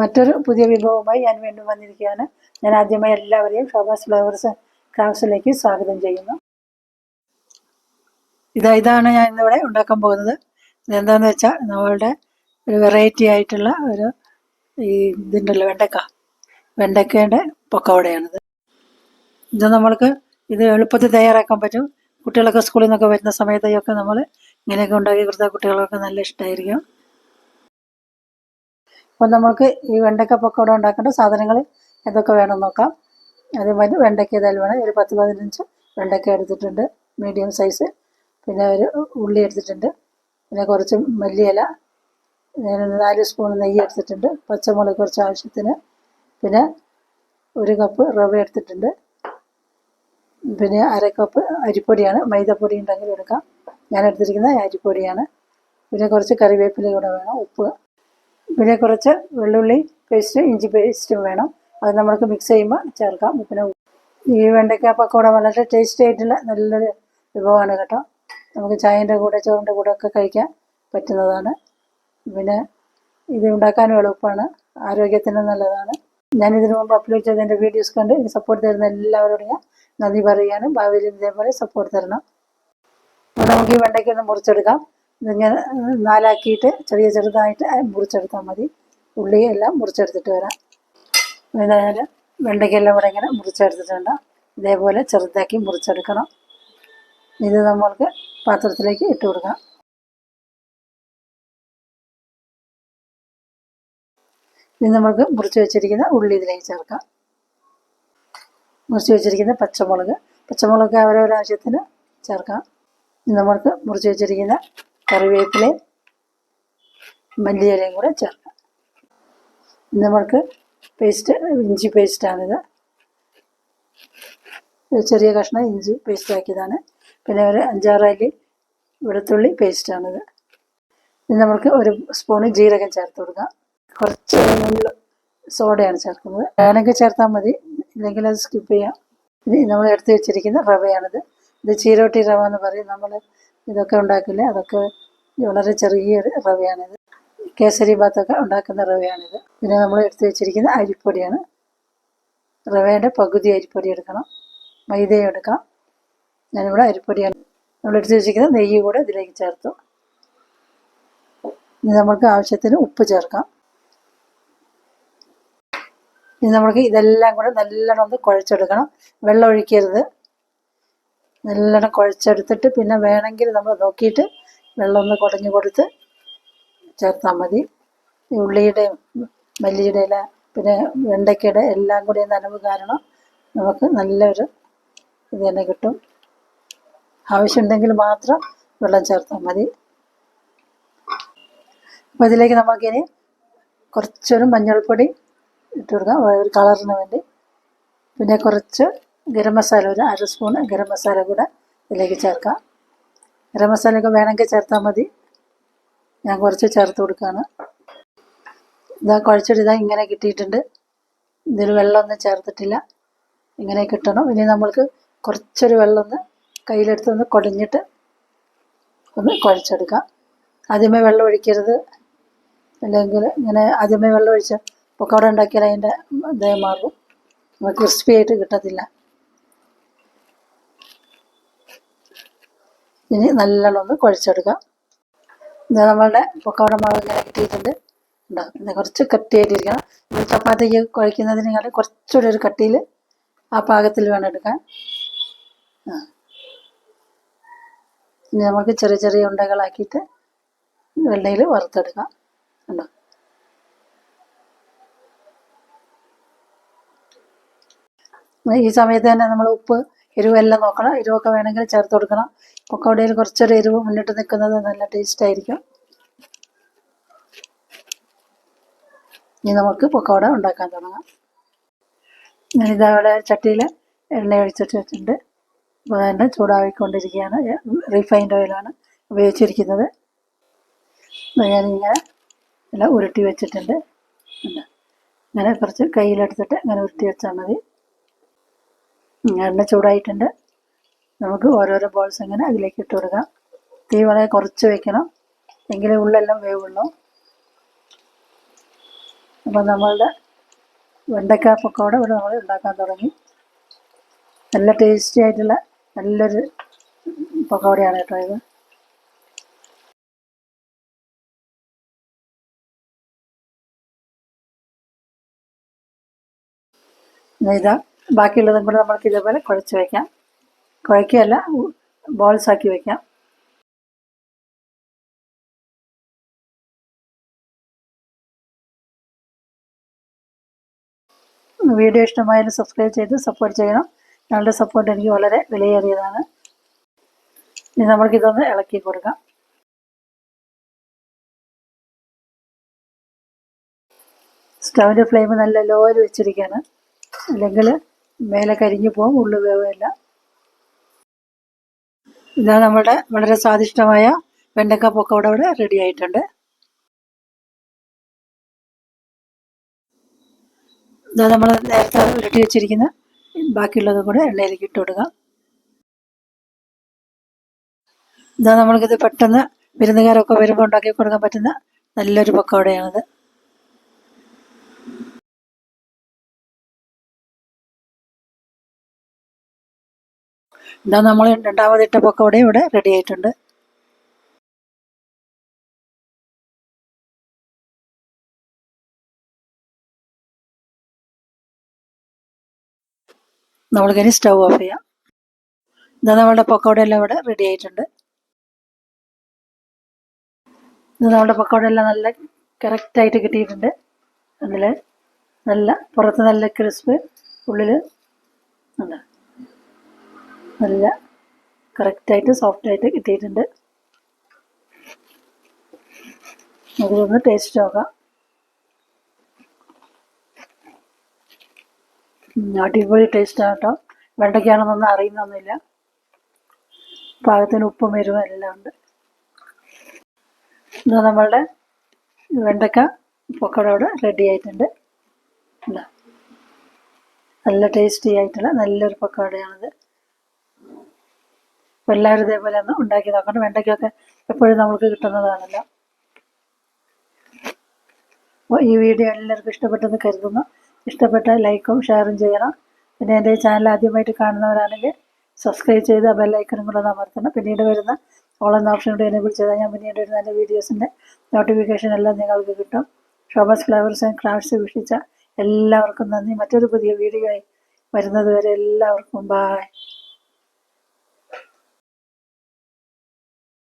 മറ്റൊരു പുതിയ വിഭവവുമായി ഞാൻ വീണ്ടും വന്നിരിക്കുകയാണ്. ഞാൻ ആദ്യമായി എല്ലാവരെയും ഷോബാസ് ഫ്ലവേഴ്സ് ക്രാഫ്റ്റ്സിലേക്ക് സ്വാഗതം ചെയ്യുന്നു. ഇതാ ഇതാണ് ഞാൻ ഇന്നിവിടെ ഉണ്ടാക്കാൻ പോകുന്നത്. ഇതെന്താന്ന് വെച്ചാൽ നമ്മളുടെ ഒരു വെറൈറ്റി ആയിട്ടുള്ള ഒരു ഈ ഇതുണ്ടല്ലോ വെണ്ടക്ക. വെണ്ടക്കേന്റെ പൊക്കവടയാണിത്. ഇത് നമ്മൾക്ക് ഇത് എളുപ്പത്തിൽ തയ്യാറാക്കാൻ പറ്റും. കുട്ടികളൊക്കെ സ്കൂളിൽ നിന്നൊക്കെ വരുന്ന സമയത്തൊക്കെ നമ്മൾ ഇങ്ങനെയൊക്കെ ഉണ്ടാക്കി കൊടുത്താൽ കുട്ടികൾക്ക് നല്ല ഇഷ്ടമായിരിക്കും അപ്പം നമ്മൾക്ക് ഈ വെണ്ടയ്ക്ക പക്കോട ഉണ്ടാക്കേണ്ട സാധനങ്ങൾ എന്തൊക്കെ വേണം നോക്കാം. അതേമാതിരി വെണ്ടയ്ക്ക ഏതായാലും വേണം. ഒരു പത്ത് പതിനഞ്ച് വെണ്ടയ്ക്ക എടുത്തിട്ടുണ്ട്. Medium size. പിന്നെ ഒരു ഉള്ളി എടുത്തിട്ടുണ്ട്. പിന്നെ കുറച്ച് മല്ലിയില. നാല് സ്പൂൺ നെയ്യ് എടുത്തിട്ടുണ്ട്. പച്ചമുളക് കുറച്ച് ആവശ്യത്തിന്. പിന്നെ ഒരു കപ്പ് റവ എടുത്തിട്ടുണ്ട്. പിന്നെ അര കപ്പ് അരിപ്പൊടിയാണ്. മൈദപ്പൊടി ഉണ്ടെങ്കിൽ എടുക്കാം. ഞാൻ എടുത്തിരിക്കുന്നത് അരിപ്പൊടിയാണ്. പിന്നെ കുറച്ച് കറിവേപ്പില കൂടെ വേണം. ഉപ്പ്. പിന്നെ കുറച്ച് വെള്ളുള്ളി പേസ്റ്റ് ഇഞ്ചി പേസ്റ്റും വേണം. അത് നമ്മൾക്ക് മിക്സ് ചെയ്യുമ്പോൾ ചേർക്കാം. പിന്നെ ഈ വെണ്ടയ്ക്ക പക്കോട വളരെ ടേസ്റ്റി ആയിട്ടുള്ള നല്ലൊരു വിഭവമാണ് കേട്ടോ. നമുക്ക് ചായന്റെ കൂടെ ചോറിന്റെ കൂടെ ഒക്കെ കഴിക്കാൻ പറ്റുന്നതാണ്. പിന്നെ ഇത് ഉണ്ടാക്കാനും എളുപ്പമാണ്. ആരോഗ്യത്തിന് നല്ലതാണ്. ഞാൻ ഇതിനു മുമ്പ് അപ്ലോഡ് ചെയ്ത ചെയ്തതിന്റെ വീഡിയോസ് കണ്ട് എനിക്ക് സപ്പോർട്ട് തരുന്ന എല്ലാവരോടും ഞാൻ നന്ദി പറയുകയാണ്. ഭാവിയിൽ ഇതേപോലെ സപ്പോർട്ട് തരണം. നമുക്ക് ഈ വെണ്ടയ്ക്കൊന്ന് മുറിച്ചെടുക്കാം. ഇതിങ്ങനെ നാലാക്കിയിട്ട് ചെറിയ ചെറുതായിട്ട് മുറിച്ചെടുത്താൽ മതി. ഉള്ളി എല്ലാം മുറിച്ചെടുത്തിട്ട് വരാം. ഏതായാലും വെണ്ടയ്ക്കെല്ലാം കൂടെ ഇങ്ങനെ മുറിച്ചെടുത്തിട്ടുണ്ട്. ഇതേപോലെ ചെറുതാക്കി മുറിച്ചെടുക്കണം. ഇത് നമ്മൾക്ക് പാത്രത്തിലേക്ക് ഇട്ട് കൊടുക്കാം. ഇത് നമ്മൾക്ക് മുറിച്ച് വെച്ചിരിക്കുന്ന ഉള്ളി ഇതിലേക്ക് ചേർക്കാം. മുറിച്ച് വെച്ചിരിക്കുന്ന പച്ചമുളക്. പച്ചമുളക് അവരവരാവശ്യത്തിന് ചേർക്കാം. ഇത് നമ്മൾക്ക് മുറിച്ച് വെച്ചിരിക്കുന്ന കറിവേപ്പിലയും മല്ലിയിലയും കൂടെ ചേർക്കാം. നമ്മൾക്ക് പേസ്റ്റ് ഇഞ്ചി പേസ്റ്റാണിത് ചെറിയ കഷ്ണം ഇഞ്ചി പേസ്റ്റ് ആക്കിയതാണ്. പിന്നെ ഒരു അഞ്ചാറ് അല്ലി വെളുത്തുള്ളി പേസ്റ്റാണിത് ഇനി നമുക്ക് ഒരു സ്പൂണ് ജീരകം ചേർത്ത് കൊടുക്കാം. കുറച്ച് സോഡയാണ് ചേർക്കുന്നത്. വേണമെങ്കിൽ ചേർത്താൽ മതി ഇല്ലെങ്കിൽ അത് സ്കിപ്പ് ചെയ്യാം. ഇനി നമ്മൾ എടുത്ത് വെച്ചിരിക്കുന്ന റവയാണിത്. ഇത് ചീരോട്ടി റവ എന്ന് പറയും. നമ്മൾ ഇതൊക്കെ ഉണ്ടാക്കില്ല? അതൊക്കെ വളരെ ചെറിയ റവയാണിത്. കേസരി ഭാത്തൊക്കെ ഉണ്ടാക്കുന്ന റവയാണിത്. പിന്നെ നമ്മൾ എടുത്ത് വെച്ചിരിക്കുന്ന അരിപ്പൊടിയാണ്. റവേന്റെ പകുതി അരിപ്പൊടി എടുക്കണം. മൈദയും എടുക്കാം ഞാനിവിടെ അരിപ്പൊടിയാണ്. നമ്മൾ എടുത്ത് വെച്ചിരിക്കുന്ന നെയ്യ് കൂടെ ഇതിലേക്ക് ചേർത്തു. ഇനി നമുക്ക് ആവശ്യത്തിന് ഉപ്പ് ചേർക്കാം. ഇനി നമുക്ക് ഇതെല്ലാം കൂടെ നല്ലോണം ഒന്ന് കുഴച്ചെടുക്കണം. വെള്ളം ഒഴിക്കരുത്. നല്ലോണം കുഴച്ചെടുത്തിട്ട് പിന്നെ വേണമെങ്കിൽ നമ്മൾ നോക്കിയിട്ട് വെള്ളം ഒന്ന് കുടഞ്ഞു കൊടുത്ത് ചേർത്താൽ മതി. ഈ ഉള്ളിയുടെയും മല്ലിയുടെ ഇല പിന്നെ വെണ്ടയ്ക്കയുടെ എല്ലാം കൂടി നനവ് കാരണം നമുക്ക് നല്ലൊരു ഇത് തന്നെ കിട്ടും. ആവശ്യമുണ്ടെങ്കിൽ മാത്രം വെള്ളം ചേർത്താൽ മതി. അപ്പോൾ ഇതിലേക്ക് നമുക്കിനി കുറച്ചൊരു മഞ്ഞൾപ്പൊടി ഇട്ട് കൊടുക്കാം. ഒരു കളറിന് വേണ്ടി. പിന്നെ കുറച്ച് ഗരം മസാല ഒരു അര സ്പൂൺ ഗരം മസാല കൂടെ ഇതിലേക്ക് ചേർക്കാം. ഗരം മസാലയൊക്കെ വേണമെങ്കിൽ ചേർത്താൽ മതി. ഞാൻ കുറച്ച് ചേർത്ത് കൊടുക്കുകയാണ്. ഇതാ കുഴച്ചിട്ട് ഇതാ ഇങ്ങനെ കിട്ടിയിട്ടുണ്ട്. ഇതിൽ വെള്ളമൊന്നും ചേർത്തിട്ടില്ല. ഇങ്ങനെ കിട്ടണം. ഇനി നമ്മൾക്ക് കുറച്ചൊരു വെള്ളം ഒന്ന് കയ്യിലെടുത്ത് ഒന്ന് കുടഞ്ഞിട്ട് ഒന്ന് കുഴച്ചെടുക്കാം. ആദ്യമേ വെള്ളം ഒഴിക്കരുത്. അല്ലെങ്കിൽ ഇങ്ങനെ ആദ്യമേ വെള്ളം ഒഴിച്ച് പൊക്കോട ഉണ്ടാക്കിയാൽ അതിന്റെ ഇതേ മാറും. ക്രിസ്പി ആയിട്ട് കിട്ടത്തില്ല. ഇനി നല്ലോണം ഒന്ന് കുഴച്ചെടുക്കുക ഇത് നമ്മളുടെ പൊക്കവട മാവ് ഇങ്ങനെ കിട്ടിയിട്ടുണ്ട്. ഉണ്ടാകും ഇത് കുറച്ച് കട്ടിയായിട്ടിരിക്കണം. ഇത് ചപ്പാത്തിക്ക് കുഴയ്ക്കുന്നതിനേക്കാളും കുറച്ചുകൂടി ഒരു കട്ടിയിൽ ആ പാകത്തിൽ വേണം എടുക്കാൻ. ഇനി നമുക്ക് ചെറിയ ചെറിയ ഉണ്ടകളാക്കിയിട്ട് വെള്ളയിൽ വറുത്തെടുക്കാം. ഉണ്ടോ ഈ സമയത്ത് തന്നെ നമ്മൾ ഉപ്പ് എരിവെല്ലാം നോക്കണം. എരിവൊക്കെ വേണമെങ്കിൽ ചേർത്ത് കൊടുക്കണം. പൊക്കോടയിൽ കുറച്ചൊരു എരിവ് മുന്നിട്ട് നിൽക്കുന്നത് നല്ല ടേസ്റ്റ് ആയിരിക്കും. ഇനി നമുക്ക് പൊക്കോട ഉണ്ടാക്കാൻ തുടങ്ങാം. ഞാനിതവിടെ ചട്ടിയിൽ എണ്ണ ഒഴിച്ചിട്ട് വെച്ചിട്ടുണ്ട്. അപ്പോൾ തന്നെ ചൂടാക്കിക്കൊണ്ടിരിക്കുകയാണ് റീഫൈൻഡ് ഓയിലാണ് ഉപയോഗിച്ചിരിക്കുന്നത്. ഞാനിങ്ങനെ എല്ലാം ഉരുട്ടി വെച്ചിട്ടുണ്ട്. ഇങ്ങനെ കുറച്ച് കയ്യിലെടുത്തിട്ട് അങ്ങനെ ഉരുട്ടി വെച്ചാൽ മതി. എണ്ണ ചൂടായിട്ടുണ്ട്. നമുക്ക് ഓരോരോ ബോൾസ് ഇങ്ങനെ അതിലേക്ക് ഇട്ട് കൊടുക്കാം. തീ വളരെ കുറച്ച് വെക്കണം. എങ്കിലേ ഉള്ളെല്ലാം വേവുള്ളൂ. അപ്പം നമ്മളുടെ വെണ്ടയ്ക്ക പക്കോട ഇവിടെ നമ്മൾ ഉണ്ടാക്കാൻ തുടങ്ങി. നല്ല ടേസ്റ്റി ആയിട്ടുള്ള നല്ലൊരു പക്കോടയാണ് കേട്ടോ ഇത്. ഇതാ ബാക്കിയുള്ളതും കൂടെ നമ്മൾക്ക് ഇതേപോലെ കുഴച്ച് വയ്ക്കാം കുഴക്കുകയല്ല ബോൾസ് ആക്കി വയ്ക്കാം വീഡിയോ ഇഷ്ടമായാലും സബ്സ്ക്രൈബ് ചെയ്ത് സപ്പോർട്ട് ചെയ്യണം. ഞങ്ങളുടെ സപ്പോർട്ട് എനിക്ക് വളരെ വിലയേറിയതാണ്. ഇനി നമ്മൾക്കിതൊന്ന് ഇളക്കി കൊടുക്കാം. സ്റ്റൗവിന്റെ ഫ്ലെയിം നല്ല ലോയിൽ വെച്ചിരിക്കുകയാണ്. അല്ലെങ്കിൽ മേലെ കരിഞ്ഞു പോകും ഉള്ളു വേവില്ല ഇതാ നമ്മുടെ വളരെ സ്വാദിഷ്ടമായ വെണ്ടക്ക പൊക്കോട ഇവിടെ റെഡി ആയിട്ടുണ്ട്. ഇതാ നമ്മൾ നേരത്തെ ഉരുട്ടി വെച്ചിരിക്കുന്ന ബാക്കിയുള്ളതും കൂടെ എണ്ണയിലേക്ക് ഇട്ട് കൊടുക്കാം. ഇതാ നമ്മൾക്കിത് പെട്ടെന്ന് വിരുന്നുകാരൊക്കെ വരുമ്പോൾ ഉണ്ടാക്കി കൊടുക്കാൻ പറ്റുന്ന നല്ലൊരു പക്കോടയാണിത് ഇതാ നമ്മൾ രണ്ടാമതിട്ട അവിടെ ഇവിടെ റെഡി ആയിട്ടുണ്ട്. നമ്മൾക്കിനി സ്റ്റൗ ഓഫ് ചെയ്യാം. ഇതാ നമ്മളുടെ പക്കോട എല്ലാം ഇവിടെ റെഡി ആയിട്ടുണ്ട്. ഇത് നമ്മുടെ പക്കോട എല്ലാം നല്ല കറക്റ്റായിട്ട് കിട്ടിയിട്ടുണ്ട്. അതിൽ നല്ല പുറത്ത് നല്ല ക്രിസ്പ് ഉള്ളിൽ ഉണ്ട് നല്ല കറക്റ്റായിട്ട് സോഫ്റ്റായിട്ട് കിട്ടിയിട്ടുണ്ട്. അതിലൊന്ന് ടേസ്റ്റ് നോക്കാം. അടിപൊളി ടേസ്റ്റാണ് കേട്ടോ വെണ്ടയ്ക്കാണെന്നൊന്നും അറിയുന്നൊന്നുമില്ല. പാകത്തിന് ഉപ്പും എരിവും എല്ലാം ഉണ്ട്. ഇത് നമ്മളുടെ വെണ്ടക്ക പൊക്കടോട് റെഡി ആയിട്ടുണ്ട്. നല്ല ടേസ്റ്റി ആയിട്ടുള്ള നല്ലൊരു പക്കോടയാണിത് അപ്പോൾ എല്ലാവരും ഇതേപോലെ ഉണ്ടാക്കി നോക്കണം. വെണ്ടയ്ക്കൊക്കെ എപ്പോഴും നമുക്ക് കിട്ടുന്നതാണല്ലോ. അപ്പോൾ ഈ വീഡിയോ എല്ലാവർക്കും ഇഷ്ടപ്പെട്ടെന്ന് കരുതുന്നു. ഇഷ്ടപ്പെട്ട ലൈക്കും ഷെയറും ചെയ്യണം. പിന്നെ എന്റെ ചാനൽ ആദ്യമായിട്ട് കാണുന്നവരാണെങ്കിൽ സബ്സ്ക്രൈബ് ചെയ്ത് ആ ബെല്ലൈക്കനും കൂടെ ഒന്ന് അമർത്തണം. പിന്നീട് വരുന്ന ഓൾ എന്ന ഓപ്ഷൻ കൂടി എനേബിൾ ചെയ്താൽ ഞാൻ പിന്നീട് വരുന്ന എന്റെ വീഡിയോസിന്റെ നോട്ടിഫിക്കേഷൻ എല്ലാം നിങ്ങൾക്ക് കിട്ടും. ഷോബസ് ഫ്ലവേഴ്സ് ആൻഡ് ക്രാഫ്റ്റ്സ് വീക്ഷിച്ച എല്ലാവർക്കും നന്ദി. മറ്റൊരു പുതിയ വീഡിയോ ആയി വരുന്നത് വരെ എല്ലാവർക്കും ബായ്